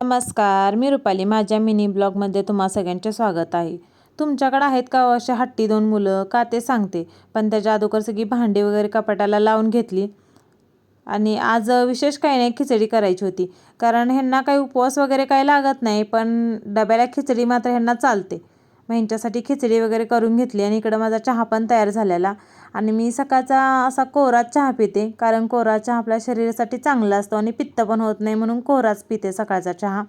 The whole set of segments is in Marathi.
नमस्कार मी रुपाली. माझ्या मिनी ब्लॉगमध्ये तुम्हा सगळ्यांचे स्वागत आहे. तुमच्याकडे आहेत का हो अशी हट्टी दोन मुलं? का ते सांगते? पण त्याच्या अगोदर सगळी भांडी वगैरे कपाटाला लावून घेतली. आणि आज विशेष काही नाही खिचडी करायची होती. कारण ह्यांना काही उपवास वगैरे काही लागत नाही पण डब्याला खिचडी मात्र ह्यांना चालते. मग ह्यांच्यासाठी खिचडी वगैरे करून घेतली आणि इकडं माझा चहा पण तयार झालेला. आणि मी सकाळचा असा कोरा चहा पिते कारण कोरा चहा आपल्या शरीरासाठी चांगला असतो आणि पित्त पण होत नाही म्हणून कोराच पिते सकाळचा चहा.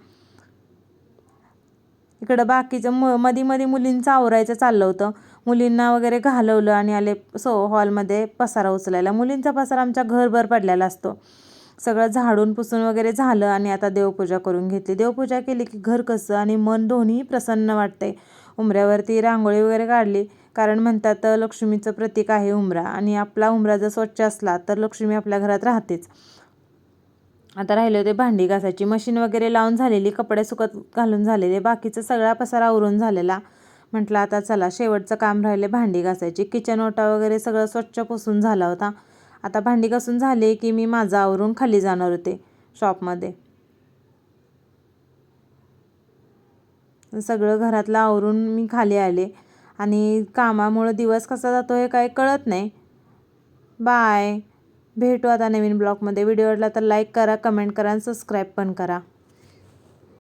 इकडं बाकीचं म मध्ये मध्ये मुलींचं आवरायचं चाललं होतं. मुलींना वगैरे घालवलं आणि आले सो हॉलमध्ये पसारा उचलायला. मुलींचा पसारा आमच्या घरभर पडलेला असतो. सगळं झाडून पुसून वगैरे झालं आणि आता देवपूजा करून घेतली. देवपूजा केली की घर कसं आणि मन दोन्ही प्रसन्न वाटते उमऱ्यावरती रांगोळी वगैरे काढली. कारण म्हणतात लक्ष्मीचं प्रतीक आहे उमरा. आणि आपला उमरा जर स्वच्छ असला तर लक्ष्मी आपल्या घरात राहतेच. आता राहिले होते भांडी घासायची. मशीन वगैरे लावून झालेली कपडे सुकत घालून झालेले. बाकीचं सगळा पसारा आवरून झालेला. म्हटलं आता चला शेवटचं काम राहिले भांडी घासायची. किचन ओटा वगैरे सगळं स्वच्छ पुसून झाला होता. आता भांडी घासून झाले की मी माझं आवरून खाली जाणार होते शॉपमध्ये सगळं घरातलं आवरून मी खाली आले. आणि कामामुळं दिवस कसा जातो हे काही कळत नाही. बाय. भेटू आता नवीन ब्लॉगमध्ये. व्हिडिओ आवडला तर लाईक करा कमेंट करा आणि सबस्क्राईब पण करा.